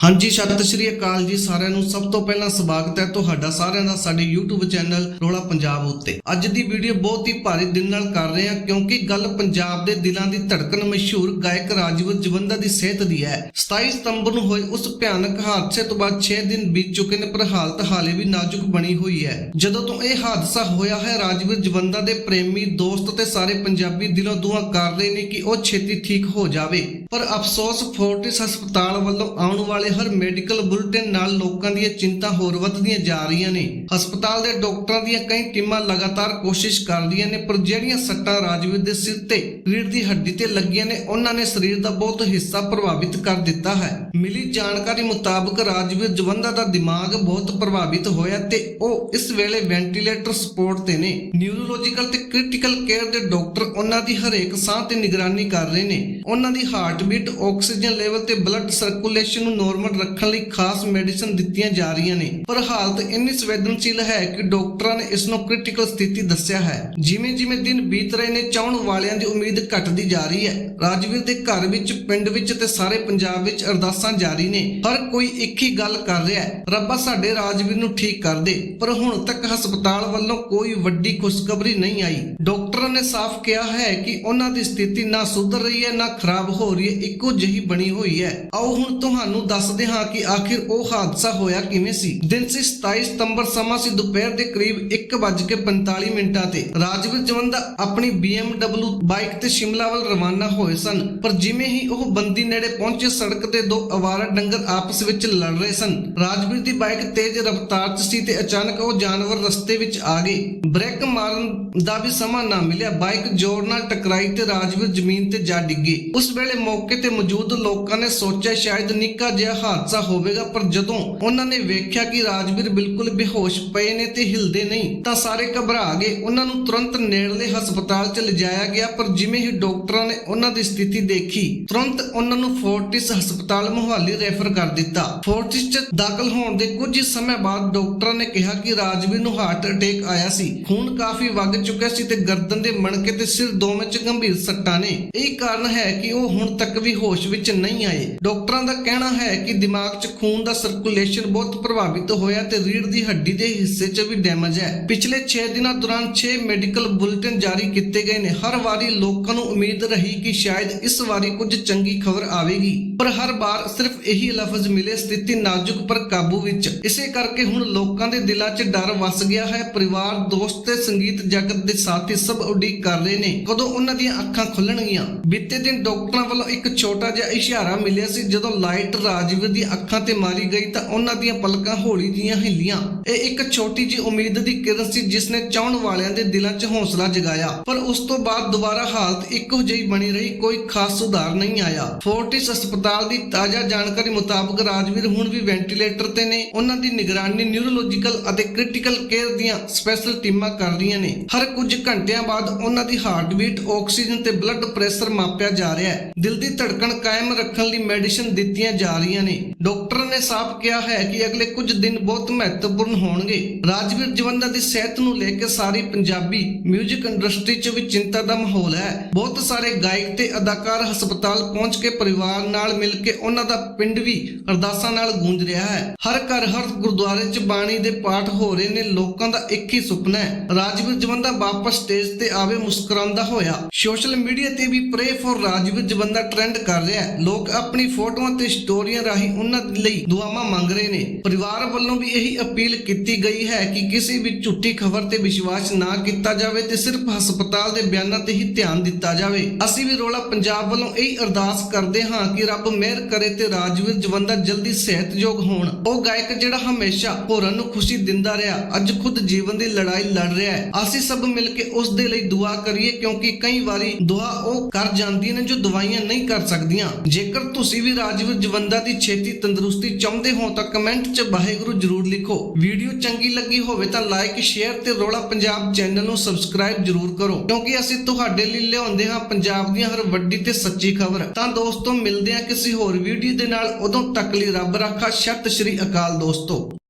ਹਾਂਜੀ, ਸਤਿ ਸ਼੍ਰੀ ਅਕਾਲ ਜੀ ਸਾਰਿਆਂ ਨੂੰ। ਸਭ ਤੋਂ ਪਹਿਲਾਂ ਸਵਾਗਤ ਹੈ ਤੁਹਾਡਾ ਸਾਰਿਆਂ ਦਾ ਸਾਡੇ YouTube ਚੈਨਲ ਰੋਲਾ ਪੰਜਾਬ ਉੱਤੇ। ਅੱਜ ਦੀ ਵੀਡੀਓ ਬਹੁਤ ਹੀ ਭਾਰੀ ਦਿਨ ਨਾਲ ਕਰ ਰਹੇ ਹਾਂ, ਕਿਉਂਕਿ ਗੱਲ ਪੰਜਾਬ ਦੇ ਦਿਲਾਂ ਦੀ ਧੜਕਣ ਮਸ਼ਹੂਰ ਗਾਇਕ ਰਾਜਵੀਰ ਜਵੰਦਾ ਦੀ ਸਿਹਤ ਦੀ ਹੈ। 27 ਸਤੰਬਰ ਨੂੰ ਹੋਏ ਉਸ ਭਿਆਨਕ ਹਾਦਸੇ ਤੋਂ ਬਾਅਦ 6 ਦਿਨ ਬੀਤ ਚੁੱਕੇ ਨੇ, ਪਰ ਹਾਲਤ ਹਾਲੇ ਵੀ ਨਾਜ਼ੁਕ ਬਣੀ ਹੋਈ ਹੈ। ਜਦੋਂ ਤੋਂ ਇਹ ਹਾਦਸਾ ਹੋਇਆ ਹੈ, ਰਾਜਵੀਰ ਜਵੰਦਾ ਦੇ ਪ੍ਰੇਮੀ, ਦੋਸਤ ਤੇ ਸਾਰੇ ਪੰਜਾਬੀ ਦਿਲੋਂ ਦੁਆ ਕਰ ਰਹੇ ਨੇ ਕਿ ਉਹ ਛੇਤੀ ਠੀਕ ਹੋ ਜਾਵੇ। ਪਰ ਅਫਸੋਸ ਫੋਰਟਿਸ ਹਸਪਤਾਲ ਵੱਲੋਂ ਆਉਣ ਵਾਲੇ ਹਰ ਮੈਡੀਕਲ ਬੁਲੇਟਿਨ ਨਾਲ ਲੋਕਾਂ ਦੀਆਂ ਚਿੰਤਾ ਹੋਰ ਵੱਧਦੀਆਂ ਜਾ ਰਹੀਆਂ ਨੇ। ਹਸਪਤਾਲ ਦੇ ਡਾਕਟਰਾਂ ਦੀਆਂ ਕਈ ਟੀਮਾਂ ਲਗਾਤਾਰ ਕੋਸ਼ਿਸ਼ ਕਰ ਨੇ, ਪਰ ਜਿਹੜੀਆਂ ਸੱਟਾਂ ਰਾਜਵੀਰ ਦੇ ਸਿਰ ਤੇ ਰੀੜ ਦੀ ਹੱਡੀ ਤੇ ਲੱਗੀਆਂ ਨੇ, ਉਹਨਾਂ ਨੇ ਸਰੀਰ ਦਾ ਬਹੁਤ ਹਿੱਸਾ ਪ੍ਰਭਾਵਿਤ ਕਰ ਦਿੱਤਾ ਹੈ। ਮਿਲੀ ਜਾਣਕਾਰੀ ਮੁਤਾਬਕ ਰਾਜਵੀਰ ਜਵੰਦਾ ਦਾ ਦਿਮਾਗ ਬਹੁਤ ਪ੍ਰਭਾਵਿਤ ਹੋਇਆ ਤੇ ਉਹ ਇਸ ਵੇਲੇ ਵੈਂਟੀਲੇਟਰ ਸਪੋਰਟ ਤੇ ਨੇ। ਨਿਊਰੋਲੋਜੀਕਲ ਤੇ ਕ੍ਰਿਟੀਕਲ ਕੇਅਰ ਦੇ ਡਾਕਟਰ ਉਹਨਾਂ ਦੀ ਹਰੇਕ ਸਾਹ ਤੇ ਨਿਗਰਾਨੀ ਕਰ ਰਹੇ ਨੇ। ਉਹਨਾਂ ਦੀ ਹਾਰਟ ਬੀਟ ਆਕਸੀਜਨ ਲੈਵਲ ਤੇ ਬਲੱਡ ਸਰਕੂਲੇਸ਼ਨ ਨੂੰ ਨੋਰਮਲ ਰੱਖਣ ਲਈ ਖਾਸ ਮੈਡੀਸਨ ਦਿੱਤੀਆਂ ਜਾ ਰਹੀਆਂ ਨੇ। ਪਰ ਹਾਲਤ ਇੰਨੀ ਸੰਵੇਦਨਸ਼ੀਲ ਹੈ ਕਿ ਡਾਕਟਰਾਂ ਨੇ ਇਸ ਨੂੰ ਕ੍ਰਿਟੀਕਲ ਸਥਿਤੀ ਦੱਸਿਆ ਹੈ। ਜਿਵੇਂ ਜਿਵੇਂ ਦਿਨ ਬੀਤ ਰਹੇ ਨੇ, ਚਾਹਣ ਵਾਲਿਆਂ ਦੀ ਉਮੀਦ ਘਟਦੀ ਜਾ ਰਹੀ ਹੈ। ਰਾਜਵੀਰ ਦੇ ਘਰ ਵਿੱਚ, ਪਿੰਡ ਵਿੱਚ ਤੇ ਸਾਰੇ ਪੰਜਾਬ ਵਿੱਚ ਅਰਦਾਸਾਂ ਜਾਰੀ ਨੇ। ਹਰ ਕੋਈ ਇੱਕ ਹੀ ਗੱਲ ਕਰ ਰਿਹਾ ਹੈ, ਰੱਬਾ ਸਾਡੇ ਰਾਜਵੀਰ ਨੂੰ ਠੀਕ ਕਰ ਦੇ। ਪਰ ਹੁਣ ਤੱਕ ਹਸਪਤਾਲ ਵੱਲੋਂ ਕੋਈ ਵੱਡੀ ਖੁਸ਼ਖਬਰੀ ਨਹੀਂ ਆਈ। ਡਾਕਟਰਾਂ ਨੇ ਸਾਫ਼ ਕਿਹਾ ਹੈ ਕਿ ਉਹਨਾਂ ਦੀ ਸਥਿਤੀ ਨਾ ਸੁਧਰ ਰਹੀ ਹੈ, ਨਾ ਖਰਾਬ ਹੋ ਰਹੀ ਹੈ ਇੱਕੋ ਜਿਹੀ ਬਣੀ ਹੋਈ ਹੈ। ਆਓ ਹੁਣ ਤੁਹਾਨੂੰ ਦੱਸਦੇ ਹਾਂ ਕਿ ਆਖਿਰ ਉਹ ਹਾਦਸਾ ਹੋਇਆ ਕਿਵੇਂ ਸੀ। ਦਿਨ ਸੀ 27 ਸਤੰਬਰ, ਸਮਾਂ ਸੀ ਦੁਪਹਿਰ ਦੇ ਕਰੀਬ 1:45 ਮਿੰਟਾਂ ਤੇ। ਰਾਜਵੀਰ ਜਵੰਦਾ ਆਪਣੀ BMW ਬਾਈਕ ਤੇ ਸ਼ਿਮਲਾ ਵੱਲ ਰਵਾਨਾ ਹੋਏ ਸਨ, ਪਰ ਜਿਵੇਂ ਹੀ ਉਹ ਬੰਦੀ ਨੇੜੇ ਪਹੁੰਚੇ, ਸੜਕ ਤੇ ਦੋ ਅਵਾਰਾ ਡੰਗਰ ਆਪਸ ਵਿੱਚ ਲੜ ਰਹੇ ਸਨ। ਰਾਜਵੀਰ ਦੀ ਬਾਈਕ ਤੇਜ਼ ਰਫ਼ਤਾਰ 'ਚ ਸੀ ਤੇ ਅਚਾਨਕ ਉਹ ਜਾਨਵਰ ਰਸਤੇ ਵਿੱਚ ਆ ਗਏ। ਬ੍ਰੇਕ ਮਾਰਨ ਦਾ ਵੀ ਸਮਾਂ ਨਾ ਮਿਲਿਆ। ਬਾਈਕ ਜ਼ੋਰ ਨਾਲ ਟਕਰਾਈ ਤੇ ਰਾਜਵੀਰ ਜ਼ਮੀਨ ਤੇ ਜਾ ਡਿੱਗੇ। ਉਸ ਵੇਲੇ ਮੌਕੇ ਤੇ ਮੌਜੂਦ ਲੋਕਾਂ ਨੇ ਸੋਚਿਆ ਸ਼ਾਇਦ ਨਿੱਕਾ ਜਿਹਾ ਹਾਦਸਾ ਹੋਵੇਗਾ, ਪਰ ਜਦੋਂ ਉਹਨਾਂ ਨੇ ਵੇਖਿਆ ਕਿ ਰਾਜਵੀਰ ਬਿਲਕੁਲ ਬੇਹੋਸ਼ ਪਏ ਨੇ ਤੇ ਹਿਲਦੇ ਨਹੀਂ, ਤਾਂ ਸਾਰੇ ਘਬਰਾ ਗਏ। ਉਹਨਾਂ ਨੂੰ ਤੁਰੰਤ ਨੇੜਲੇ ਹਸਪਤਾਲ 'ਚ ਲਿਜਾਇਆ ਗਿਆ, ਪਰ ਜਿਵੇਂ ਹੀ ਡਾਕਟਰਾਂ ਨੇ ਉਹਨਾਂ ਦੀ ਸਥਿਤੀ ਦੇਖੀ, ਤੁਰੰਤ ਉਹਨਾਂ ਨੂੰ ਫੋਰਟਿਸ ਹਸਪਤਾਲ ਮੁਹਾਲੀ ਰੈਫਰ ਕਰ ਦਿੱਤਾ। ਫੋਰਟਿਸ 'ਚ ਦਾਖਲ ਹੋਣ ਦੇ ਕੁਝ ਹੀ ਸਮੇਂ ਬਾਅਦ ਡਾਕਟਰਾਂ ਨੇ ਕਿਹਾ ਕਿ ਰਾਜਵੀਰ ਨੂੰ ਹਾਰਟ ਅਟੈਕ ਆਇਆ ਸੀ। ਖੂਨ ਕਾਫੀ ਵਗ ਚੁੱਕਿਆ ਸੀ ਤੇ ਗਰਦਨ ਦੇ ਮਣਕੇ ਤੇ ਸਿਰ ਦੋਵੇਂ 'ਚ ਗੰਭੀਰ ਸੱਟਾਂ ਨੇ। ਇਹ ਕਾਰਨ ਹੈ ਕਿ ਉਹ ਹੁਣ ਤੱਕ ਵੀ ਹੋਸ਼ ਵਿੱਚ ਨਹੀਂ ਆਏ। ਡਾਕਟਰਾਂ ਦਾ ਕਹਿਣਾ ਹੈ ਕਿ ਦਿਮਾਗ 'ਚ ਖੂਨ ਦਾ ਸਰਕੂਲੇਸ਼ਨ ਬਹੁਤ ਪ੍ਰਭਾਵਿਤ ਹੋਇਆ ਤੇ ਰੀੜ ਦੀ ਹੱਡੀ ਦੇ ਹਿੱਸੇ 'ਚ ਵੀ ਡੈਮੇਜ ਹੈ। ਪਿਛਲੇ 6 ਦਿਨਾਂ ਦੌਰਾਨ 6 ਮੈਡੀਕਲ ਬੁਲੇਟਿਨ ਜਾਰੀ ਕੀਤੇ ਗਏ ਨੇ। ਹਰ ਵਾਰੀ ਲੋਕਾਂ ਨੂੰ ਉਮੀਦ ਰਹੀ ਕਿ ਸ਼ਾਇਦ ਇਸ ਵਾਰੀ ਕੁਝ ਚੰਗੀ ਖਬਰ ਆਵੇਗੀ। ਪਰ ਹਰ ਵਾਰ ਸਿਰਫ ਇਹੀ ਲਫ਼ਜ਼ ਮਿਲੇ ਸਥਿਤੀ ਨਾਜ਼ੁਕ ਪਰ ਕਾਬੂ ਵਿੱਚ। ਇਸੇ ਕਰਕੇ ਹੁਣ ਲੋਕਾਂ ਦੇ ਦਿਲਾਂ 'ਚ ਡਰ ਵਸ ਗਿਆ ਹੈ। ਪਰਿਵਾਰ, ਦੋਸਤ ਤੇ ਸੰਗੀਤ ਜਗਤ ਦੇ ਸਾਥੀ ਸਭ ਉਡੀਕ ਕਰ ਰਹੇ ਨੇ। ਕਦੋਂ ਉਹਨਾਂ ਦੀਆਂ ਅੱਖਾਂ ਖੁੱਲਣਗੀਆਂ? ਬੀਤੇ ਦਿਨ ਡਾਕਟਰਾਂ ਵੱਲੋਂ ਇੱਕ ਛੋਟਾ ਜਿਹਾ ਇਸ਼ਾਰਾ ਮਿਲਿਆ ਸੀ, ਜਦੋਂ ਲਾਈਟ ਰਾਜਵੀਰ ਦੀ ਅੱਖਾਂ ਤੇ ਮਾਰੀ ਗਈ ਤਾਂ ਉਹਨਾਂ ਦੀਆਂ ਪਲਕਾਂ ਹੌਲੀ ਜੀਆਂ ਹਿੱਲੀਆਂ। ਇਹ ਇੱਕ ਛੋਟੀ ਜਿਹੀ ਉਮੀਦ ਦੀ ਕਿਰਨ ਸੀ, ਜਿਸ ਨੇ ਚਾਹਣ ਵਾਲਿਆਂ ਦੇ ਦਿਲਾਂ 'ਚ ਹੌਸਲਾ ਜਗਾਇਆ। ਪਰ ਉਸ ਤੋਂ ਬਾਅਦ ਦੁਬਾਰਾ ਹਾਲਤ ਇੱਕੋ ਜਿਹੀ ਬਣੀ ਰਹੀ, ਕੋਈ ਖਾਸ ਸੁਧਾਰ ਨਹੀਂ ਆਇਆ। ਫੋਰਟਿਸ ਹਸਪਤਾਲ ਦੀ ਤਾਜ਼ਾ ਜਾਣਕਾਰੀ ਮੁਤਾਬਕ ਰਾਜਵੀਰ ਹੁਣ ਵੀ ਵੈਂਟੀਲੇਟਰ ਤੇ ਨੇ। ਉਹਨਾਂ ਦੀ ਨਿਗਰਾਨੀ ਨਿਊਰੋਲੋਜੀਕਲ ਅਤੇ ਕ੍ਰਿਟੀਕਲ ਕੇਅਰ ਦੀਆਂ ਸਪੈਸ਼ਲ ਟੀਮਾਂ ਕਰ ਰਹੀਆਂ ਨੇ। ਹਰ ਕੁਝ ਘੰਟਿਆਂ ਬਾਅਦ ਉਹਨਾਂ ਦੀ ਹਾਰਟ ਬੀਟ ਆਕਸੀਜਨ ਤੇ ਬਲੱਡ ਪ੍ਰੈਸ਼ਰ ਮਾਪਿਆ ਜਾ ਰਿਹਾ ਹੈ। ਦਿਲ ਦੀ ਧੜਕਣ ਕਾਇਮ ਰੱਖਣ ਲਈ ਮੈਡੀਸਿਨ ਦਿੱਤੀਆਂ ਜਾ ਰਹੀਆਂ ਨੇ। ਡਾਕਟਰ ਨੇ ਸਾਫ਼ ਕਿਹਾ ਹੈ ਕਿ ਅਗਲੇ ਕੁਝ ਦਿਨ ਬਹੁਤ ਮਹੱਤਵਪੂਰਨ ਹੋਣਗੇ। ਰਾਜਵੀਰ ਜਵੰਦਾ ਦੀ ਸਿਹਤ ਨੂੰ ਲੈ ਕੇ ਸਾਰੀ ਪੰਜਾਬੀ 뮤직 ਇੰਡਸਟਰੀ 'ਚ ਵੀ ਚਿੰਤਾ ਦਾ ਮਾਹੌਲ ਹੈ। ਬਹੁਤ ਸਾਰੇ ਗਾਇਕ ਤੇ ਅਦਾਕਾਰ ਹਸਪਤਾਲ ਪਹੁੰਚ ਕੇ ਪਰਿਵਾਰ ਨਾਲ ਮਿਲ ਕੇ ਉਹਨਾਂ ਦਾ ਪਿੰਡ ਵੀ ਅਰਦਾਸਾਂ ਨਾਲ ਗੂੰਜ ਰਿਹਾ ਹੈ। ਹਰ ਘਰ, ਹਰ ਗੁਰਦੁਆਰੇ 'ਚ ਬਾਣੀ ਦੇ ਪਾਠ ਹੋ ਰਹੇ ਨੇ। ਲੋਕਾਂ ਦਾ ਇੱਕ ਹੀ ਸੁਪਨਾ ਹੈ। ਰਾਜਵੀਰ ਜਵੰਦਾ ਵਾਪਸ ਸਟੇਜ ਤੇ ਆਵੇ ਮੁਸਕਰਾਉਂਦਾ ਹੋਇਆ। ਸੋਸ਼ਲ ਮੀਡੀਆ ਤੇ ਵੀ pray for Rajvir Jawanda trend ਕਰ ਰਿਹਾ ਹੈ। ਲੋਕ ਆਪਣੀ ਫੋਟੋਆਂ ਤੇ ਸਟੋਰੀਆਂ ਰਾਹੀਂ ਉਹਨਾਂ ਲਈ ਦੁਆਵਾਂ ਮੰਗ ਰਹੇ ਨੇ। ਪਰਿਵਾਰ ਵੱਲੋਂ ਵੀ ਇਹੀ ਅਪੀਲ ਕੀਤੀ ਗਈ ਹੈ ਕਿ ਕਿਸੇ ਵੀ ਝੂਠੀ ਖਬਰ ਤੇ ਵਿਸ਼ਵਾਸ ਨਾ ਕੀਤਾ ਜਾਵੇ ਤੇ ਸਿਰਫ ਹਸਪਤਾਲ ਦੇ ਬਿਆਨਾਂ ਤੇ ਹੀ ਧਿਆਨ ਦਿੱਤਾ ਜਾਵੇ। ਅਸੀਂ ਵੀ ਰੋਲਾ ਪੰਜਾਬ ਵੱਲੋਂ ਇਹ ਅਰਦਾਸ ਕਰਦੇ ਹਾਂ ਕਿ ਰੱਬ ਮਿਹਰ ਕਰੇ ਤੇ ਰਾਜਵੀਰ ਜਵੰਦਾ ਜਲਦੀ ਸਿਹਤਯੋਗ ਹੋਣ। ਉਹ ਗਾਇਕ ਜਿਹੜਾ ਹਮੇਸ਼ਾ ਹੋਰਾਂ ਨੂੰ ਖੁਸ਼ੀ ਦਿੰਦਾ ਰਿਹਾ, ਅੱਜ ਖੁਦ ਜੀਵਨ ਦੀ ਲੜਾਈ ਲੜ ਰਿਹਾ ਹੈ। ਅਸੀਂ ਸਭ ਮਿਲ ਕੇ ਉਸ ਦੇ ਲਈ ਦੁਆ ਕਰੀਏ ਕਿਉਂਕਿ ਕਈ ਵਾਰੀ ਦੁਆ ਉਹ ਕਰ ਜਾਂਦੀਆਂ ਨੇ ਜੋ ਦਵਾਈਆਂ ਨਹੀਂ ਨਹੀਂ ਕਰ ਸਕਦੀਆਂ। ਜੇਕਰ ਤੁਸੀਂ ਵੀ ਰਾਜਵੀਰ ਜਵੰਦਾ ਦੀ ਛੇਤੀ ਤੰਦਰੁਸਤੀ ਚਾਹੁੰਦੇ ਹੋ ਤਾਂ ਕਮੈਂਟ 'ਚ ਵਾਹਿਗੁਰੂ ਜ਼ਰੂਰ ਲਿਖੋ। ਵੀਡੀਓ ਚੰਗੀ ਲੱਗੀ ਹੋਵੇ ਤਾਂ ਲਾਈਕ, ਸ਼ੇਅਰ ਤੇ ਰੋਲਾ ਪੰਜਾਬ ਚੈਨਲ ਨੂੰ ਸਬਸਕ੍ਰਾਈਬ ਜ਼ਰੂਰ ਕਰੋ। ਕਿਉਂਕਿ ਅਸੀਂ ਤੁਹਾਡੇ ਲਈ ਲਿਆਉਂਦੇ ਹਾਂ ਪੰਜਾਬ ਦੀਆਂ ਹਰ ਵੱਡੀ ਤੇ ਸੱਚੀ ਖਬਰ। ਤਾਂ ਦੋਸਤੋ, ਮਿਲਦੇ ਹਾਂ ਕਿਸੇ ਹੋਰ ਵੀਡੀਓ ਦੇ ਨਾਲ। ਉਦੋਂ ਤੱਕ ਲਈ ਰੱਬ ਰਾਖਾ। ਸਤਿ ਸ਼੍ਰੀ ਅਕਾਲ ਦੋਸਤੋ।